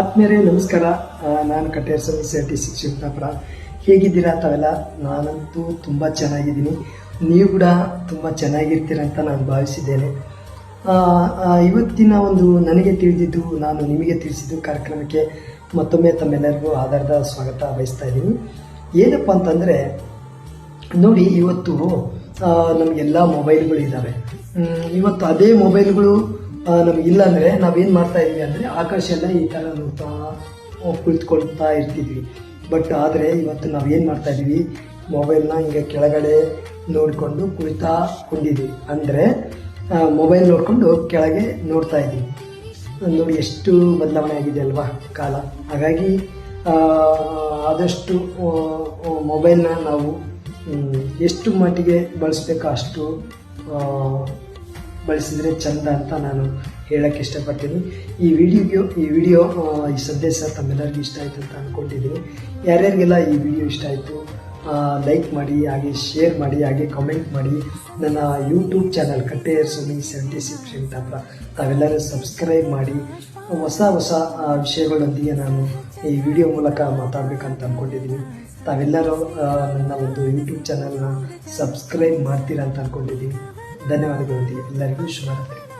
ಆತ್ಮೀಯರೇ, ನಮಸ್ಕಾರ. ನಾನು Kater C R T Shikshakapura ಹೇಗಿದ್ದೀರಾ ತಾವೆಲ್ಲ ನಾನಂತೂ ತುಂಬ ಚೆನ್ನಾಗಿದ್ದೀನಿ. ನೀವು ಕೂಡ ತುಂಬ ಚೆನ್ನಾಗಿರ್ತೀರ ಅಂತ ನಾನು ಭಾವಿಸಿದ್ದೇನೆ. ಇವತ್ತಿನ ಒಂದು ನನಗೆ ತಿಳಿದಿದ್ದು, ನಾನು ನಿಮಗೆ ತಿಳಿಸಿದ್ದು ಕಾರ್ಯಕ್ರಮಕ್ಕೆ ಮತ್ತೊಮ್ಮೆ ತಮ್ಮೆಲ್ಲರಿಗೂ ಆಧಾರದ ಸ್ವಾಗತ ಬಯಸ್ತಾ ಇದ್ದೀನಿ. ಏನಪ್ಪ ಅಂತಂದರೆ, ನೋಡಿ, ಇವತ್ತು ನಮಗೆಲ್ಲ ಮೊಬೈಲ್ಗಳು ಇದ್ದಾವೆ ಇವತ್ತು ಅದೇ ಮೊಬೈಲ್ಗಳು ಆ, ಇಲ್ಲ ಅಂದರೆ ನಾವೇನು ಮಾಡ್ತಾ ಇದ್ವಿ ಅಂದರೆ ಎಲ್ಲ ಈ ಥರ ನೋಡ್ತಾ ಕುಳಿತುಕೊಳ್ತಾ ಇರ್ತಿದ್ವಿ. ಬಟ್ ಆದರೆ ಇವತ್ತು ನಾವೇನು ಮಾಡ್ತಾ ಇದ್ದೀವಿ ಮೊಬೈಲ್ನ ಹಿಂಗೆ ಕೆಳಗಡೆ ನೋಡಿಕೊಂಡು ಕುಳಿತಾ ಕೊಂಡಿದ್ವಿ. ಅಂದರೆ ಮೊಬೈಲ್ ನೋಡಿಕೊಂಡು ಕೆಳಗೆ ನೋಡ್ತಾ ಇದ್ದೀವಿ ನೋಡಿ ಎಷ್ಟು ಬದಲಾವಣೆ ಆಗಿದೆ ಅಲ್ವಾ ಕಾಲ. ಹಾಗಾಗಿ ಆದಷ್ಟು ಮೊಬೈಲ್ನ ನಾವು ಎಷ್ಟು ಮಟ್ಟಿಗೆ ಬಳಸ್ಬೇಕು ಅಷ್ಟು ಬಳಸಿದರೆ ಚಂದ ಅಂತ ನಾನು ಹೇಳಕ್ಕೆ ಇಷ್ಟಪಡ್ತೀನಿ. ಈ ವಿಡಿಯೋ ಈ ವಿಡಿಯೋ ಈ ಸಂದೇಶ ತಮ್ಮೆಲ್ಲರಿಗೂ ಇಷ್ಟ ಆಯಿತು ಅಂತ ಅಂದ್ಕೊಂಡಿದ್ದೀನಿ ಯಾರ್ಯಾರಿಗೆಲ್ಲ ಈ ವಿಡಿಯೋ ಇಷ್ಟ ಆಯಿತು ಲೈಕ್ ಮಾಡಿ, ಹಾಗೆ ಶೇರ್ ಮಾಡಿ, ಹಾಗೆ ಕಮೆಂಟ್ ಮಾಡಿ, ನನ್ನ YouTube channel Katteyar Sumi seventy six Shivatapura ತಾವೆಲ್ಲರೂ ಸಬ್ಸ್ಕ್ರೈಬ್ ಮಾಡಿ, ಹೊಸ ಹೊಸ ವಿಷಯಗಳೊಂದಿಗೆ ನಾನು ಈ ವಿಡಿಯೋ ಮೂಲಕ ಮಾತಾಡಬೇಕಂತ ಅಂದ್ಕೊಂಡಿದ್ದೀನಿ ತಾವೆಲ್ಲರೂ ನನ್ನ ಒಂದು ಯೂಟ್ಯೂಬ್ ಚಾನಲ್ನ ಸಬ್ಸ್ಕ್ರೈಬ್ ಮಾಡ್ತೀರಾ ಅಂತ ಅಂದ್ಕೊಂಡಿದ್ದೀನಿ ಧನ್ಯವಾದಗಳೊಂದಿಗೆ ಎಲ್ಲರಿಗೂ ಶುಭರಾತ್ರಿ.